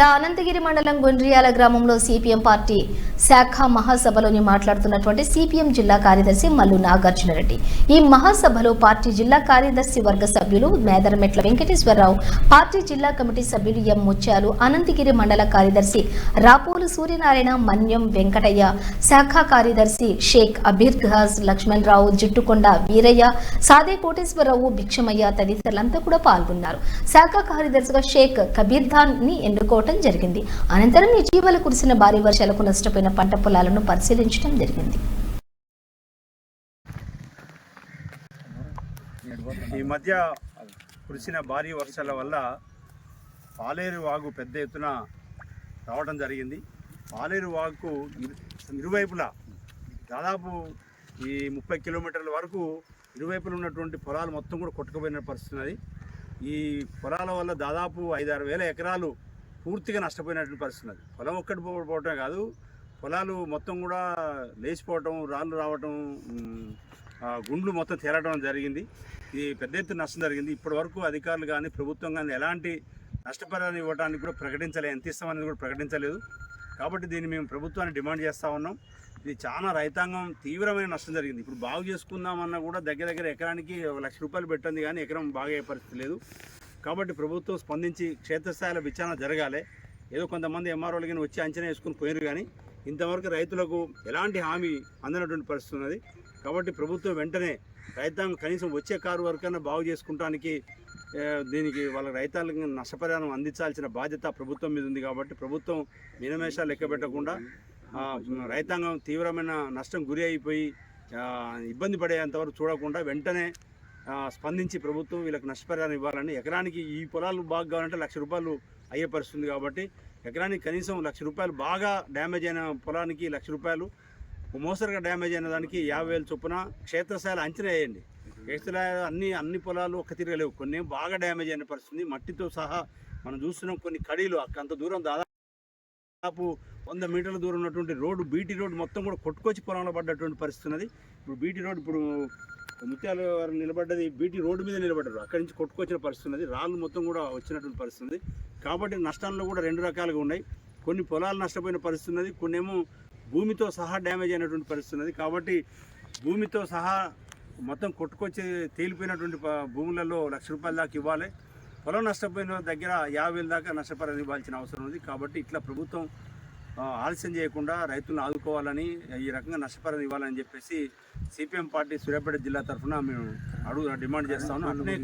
జిల్లా అనంతగిరి మండలం గుండ్రియాల గ్రామంలో సిపిఎం పార్టీ శాఖ మహాసభలోని మాట్లాడుతున్నటువంటి సిపిఎం జిల్లా కార్యదర్శి మల్లు నాగార్జునరెడ్డి ఈ మహాసభలో పార్టీ జిల్లా కార్యదర్శి వర్గ సభ్యులు మేదరమెట్ల వెంకటేశ్వరరావు పార్టీ జిల్లా కమిటీ సభ్యులు ఎం ముత్యాలు అనంతగిరి మండల కార్యదర్శి రాపోలు సూర్యనారాయణ మన్యం వెంకటయ్య శాఖ కార్యదర్శి షేక్ అబీర్ఘాజ్ లక్ష్మణరావు జిట్టుకొండ వీరయ్య సాదే కోటేశ్వరరావు భిక్షమయ్య తదితరులంతా కూడా పాల్గొన్నారు. శాఖ కార్యదర్శిగా షేక్ కబీర్దాన్ని ఎన్నుకోవటం జరిగింది. అనంతరం ఇటీవల కురిసిన భారీ వర్షాలకు నష్టపోయిన పంట పొలాలను పరిశీలించడం జరిగింది. ఈ మధ్య కురిసిన భారీ వర్షాల వల్ల పాలేరు వాగు పెద్ద ఎత్తున రావడం జరిగింది. పాలేరు వాగుకు ఇరువైపులా దాదాపు ఈ ముప్పై కిలోమీటర్ల వరకు ఇరువైపులు ఉన్నటువంటి పొలాలు మొత్తం కూడా కొట్టుకుపోయిన పరిస్థితి ఈ పొలాల వల్ల దాదాపు ఐదారు వేల ఎకరాలు పూర్తిగా నష్టపోయినటువంటి పరిస్థితి ఉన్నది. పొలం ఒక్కటి పోవటమే కాదు పొలాలు మొత్తం కూడా లేచిపోవటం రాళ్ళు రావటం గుండ్లు మొత్తం తేలడం జరిగింది. ఇది పెద్ద ఎత్తున నష్టం జరిగింది. ఇప్పటి వరకు అధికారులు కానీ ప్రభుత్వం కానీ ఎలాంటి నష్టపరిహారం ఇవ్వడానికి కూడా ప్రకటించలేదు ఎంత ఇస్తామనేది కూడా ప్రకటించలేదు. కాబట్టి దీన్ని మేము ప్రభుత్వాన్ని డిమాండ్ చేస్తూ ఉన్నాం. ఇది చాలా రైతాంగం తీవ్రమైన నష్టం జరిగింది. ఇప్పుడు బాగు చేసుకుందామన్నా కూడా దగ్గర దగ్గర ఎకరానికి ఒక లక్ష రూపాయలు పెట్టింది కానీ ఎకరం బాగా పరిస్థితి లేదు. కాబట్టి ప్రభుత్వం స్పందించి క్షేత్రస్థాయిలో విచారణ జరగాలి. ఏదో కొంతమంది ఎంఆర్ఓలు కానీ వచ్చి అంచనా వేసుకుని పోయినారు కానీ ఇంతవరకు రైతులకు ఎలాంటి హామీ అందినటువంటి పరిస్థితి ఉన్నది. కాబట్టి ప్రభుత్వం వెంటనే రైతాంగం కనీసం వచ్చే కారు వరకైనా బాగు చేసుకుంటానికి దీనికి వాళ్ళ రైతాంగం నష్టపరిహారం అందించాల్సిన బాధ్యత ప్రభుత్వం మీద ఉంది కాబట్టి ప్రభుత్వం మినమేషాలు లెక్క పెట్టకుండా రైతాంగం తీవ్రమైన నష్టం గురి అయిపోయి ఇబ్బంది పడేంతవరకు చూడకుండా వెంటనే స్పందించి ప్రభుత్వం వీళ్ళకి నష్టపరిహారం ఇవ్వాలని ఎకరానికి ఈ పొలాలు బాగా కావాలంటే లక్ష రూపాయలు అయ్యే పరిస్థితుంది కాబట్టి ఎకరానికి కనీసం లక్ష రూపాయలు బాగా డ్యామేజ్ అయిన పొలానికి లక్ష రూపాయలు మోసరుగా డ్యామేజ్ అయిన దానికి యాభై వేలు చొప్పున క్షేత్రస్థాయిలో అంచనా వేయండి. క్షేత్రస్థాయిలో అన్ని అన్ని పొలాలు ఒక్క తిరగలేవు కొన్ని బాగా డ్యామేజ్ అయిన పరిస్థితి మట్టితో సహా మనం చూస్తున్నాం కొన్ని కడీలు అంత దూరం దాదాపు వంద మీటర్ల దూరం ఉన్నటువంటి రోడ్డు బీటీ రోడ్డు మొత్తం కూడా కొట్టుకొచ్చి పొలంలో పడ్డటువంటి పరిస్థితి ఉన్నది. ఇప్పుడు బీటీ రోడ్డు ఇప్పుడు ముత్యాల వారు నిలబడ్డది బీటీ రోడ్డు మీద నిలబడ్డారు. అక్కడి నుంచి కొట్టుకొచ్చిన పరిస్థితి ఉన్నది. రాళ్ళు మొత్తం కూడా వచ్చినటువంటి పరిస్థితి ఉంది కాబట్టి నష్టాల్లో కూడా రెండు రకాలుగా ఉన్నాయి. కొన్ని పొలాలు నష్టపోయిన పరిస్థితి ఉన్నది కొన్ని ఏమో భూమితో సహా డ్యామేజ్ అయినటువంటి పరిస్థితి ఉన్నది. కాబట్టి భూమితో సహా మొత్తం కొట్టుకొచ్చి తేలిపోయినటువంటి భూములలో లక్ష రూపాయల దాకా ఇవ్వాలి. పొలం నష్టపోయిన దగ్గర యాభై వేల దాకా నష్టపరిహారం ఇవ్వాల్సిన అవసరం ఉంది కాబట్టి ఇట్లా ప్రభుత్వం ఆలస్యం చేయకుండా రైతులను ఆదుకోవాలని ఈ రకంగా నష్టపరిహారం ఇవ్వాలని చెప్పేసి సిపిఎం పార్టీ సూర్యాపేట జిల్లా తరఫున మేము అడుగు డిమాండ్ చేస్తాము అట్లనే